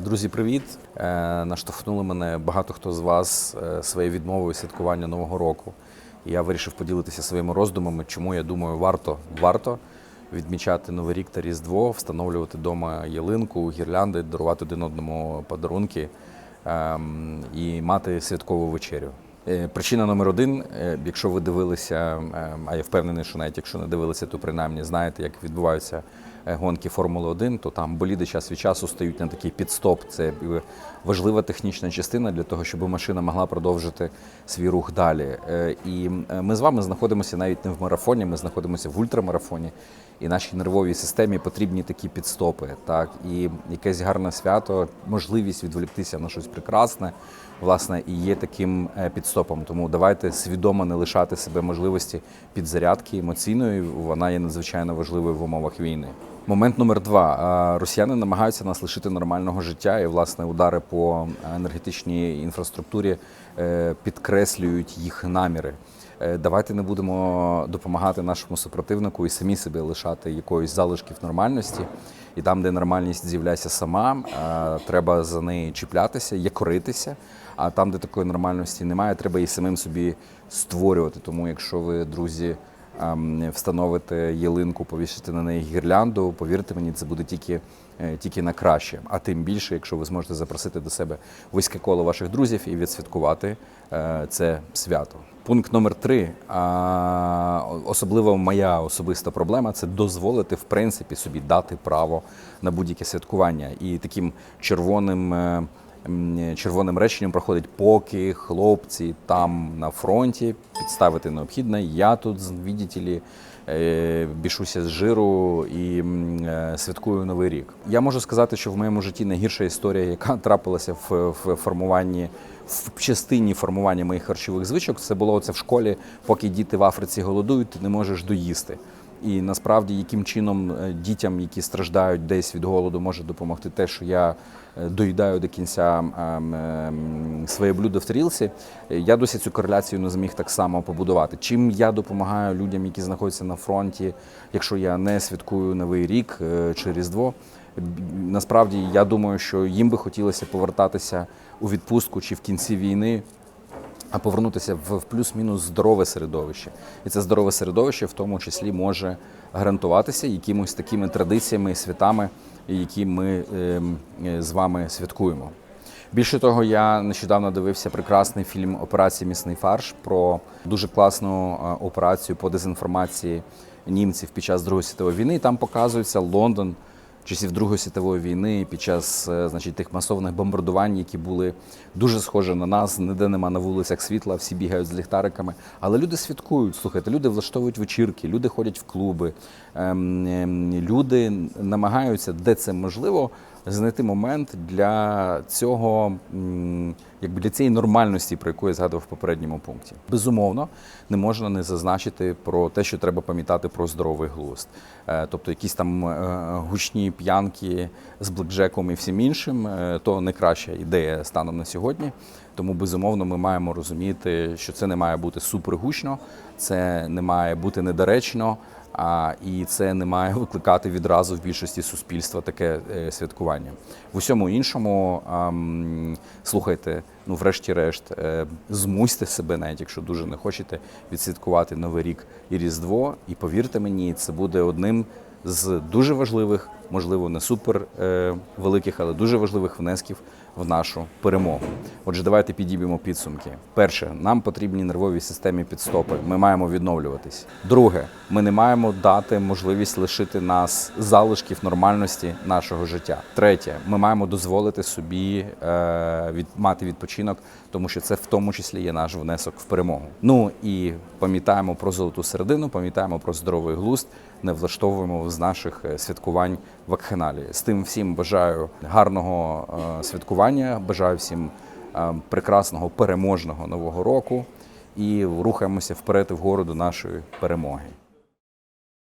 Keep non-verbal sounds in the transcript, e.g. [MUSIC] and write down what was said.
Друзі, привіт! Е, Наштовхнули мене багато хто з вас е, своєю відмовою святкування Нового року. Я вирішив поділитися своїми роздумами, чому я думаю, варто варто відмічати Новий рік та Різдво, встановлювати вдома ялинку, гірлянди, дарувати один одному подарунки ем, і мати святкову вечерю. Е, Причина номер один, якщо ви дивилися, ем, а я впевнений, що навіть якщо не дивилися, то принаймні знаєте, як відбуваються гонки Формули 1, то там боліди час від часу стають на такий підстоп. Це е, важлива технічна частина для того, щоб машина могла продовжити свій рух далі. Е, І е, ми з вами знаходимося навіть не в марафоні, ми знаходимося в ультрамарафоні. І нашій нервовій системі потрібні такі підстопи. Так і якесь гарне свято, можливість відволіктися на щось прекрасне, власне, і є таким е, підстопом. Тому давайте свідомо не лишати себе можливості підзарядки емоційної. Вона є надзвичайно важливою в умовах війни. Момент номер два. Росіяни намагаються нас лишити нормального життя, і власне удари по енергетичній інфраструктурі е, підкреслюють їх наміри. Е, Давайте не будемо допомагати нашому супротивнику і самі себе лишати якоїсь залишків нормальності. І там, де нормальність з'являється сама, е, треба за неї чіплятися, якоритися. А там, де такої нормальності немає, треба і самим собі створювати. Тому, якщо ви, друзі, встановите ялинку, повісите на неї гірлянду, повірте мені, це буде тільки, е, тільки на краще. А тим більше, якщо ви зможете запросити до себе вузьке коло ваших друзів і відсвяткувати е, це свято. Пункт номер три. Особливо моя особиста проблема це дозволити в принципі собі дати право на будь-яке святкування. І таким червоним. Червоним реченням проходить, поки хлопці там на фронті підставити необхідне. Я тут, видите ли, е, бішуся з жиру і е, святкую новий рік. Я можу сказати, що в моєму житті найгірша історія, яка [LAUGHS] трапилася в формуванні. В частині формування моїх харчових звичок це було це в школі, поки діти в Африці голодують, ти не можеш доїсти. І насправді, яким чином е, дітям, які страждають десь від голоду, може допомогти те, що я е, доїдаю до кінця ем, своє блюдо в тарілці, е, я досі цю кореляцію не зміг так само побудувати. Чим я допомагаю людям, які знаходяться на фронті, якщо я не святкую Новий рік е, чи Різдво. Насправді я думаю, що їм би хотілося повертатися у відпустку чи в кінці війни а повернутися в плюс-мінус здорове середовище. І це здорове середовище в тому числі може гарантуватися якимось такими традиціями і святами, які ми ем, е, з вами святкуємо. Більше того, я нещодавно дивився прекрасний фільм Операція Місний фарш про дуже класну е, операцію по дезінформації німців під час Другої світової війни. І там показується Лондон часів Другої світової війни під час е, значить, тих масовних бомбардувань, які були дуже схожі на нас, ніде нема на вулицях світла, всі бігають з ліхтариками. Але люди святкують, слухайте, люди влаштовують вечірки, люди ходять в клуби, ем, ем, люди намагаються, де це можливо, знайти момент для цього, якби для цієї нормальності, про яку я згадував в попередньому пункті. Безумовно, не можна не зазначити про те, що треба пам'ятати про здоровий глузд. Е, Тобто якісь там е, гучні п'янки з блекджеком і всім іншим, е, то не краща ідея станом на сьогодні. Тому безумовно ми маємо розуміти, що це не має бути супергучно, це не має бути недоречно. А і це не має викликати відразу в більшості суспільства таке е, святкування. В усьому іншому слухайте, ну врешті-решт, е, змусьте себе, навіть якщо дуже не хочете відсвяткувати Новий рік і Різдво. І повірте мені, це буде одним з дуже важливих, можливо, не супер е, великих, але дуже важливих внесків в нашу перемогу. Отже, давайте підіб'ємо підсумки. Перше, нам потрібні нервовій системі підстопи. Ми маємо відновлюватись. Друге, ми не маємо дати можливість лишити нас залишків нормальності нашого життя. Третє, ми маємо дозволити собі е, від, мати відпочинок, тому що це в тому числі є наш внесок в перемогу. Ну і пам'ятаємо про золоту середину, пам'ятаємо про здоровий глузд, не влаштовуємо з наших е, святкувань вакханалії. З тим всім бажаю гарного е, святкування, бажаю всім е, прекрасного переможного нового року і рухаємося вперед і вгору до нашої перемоги.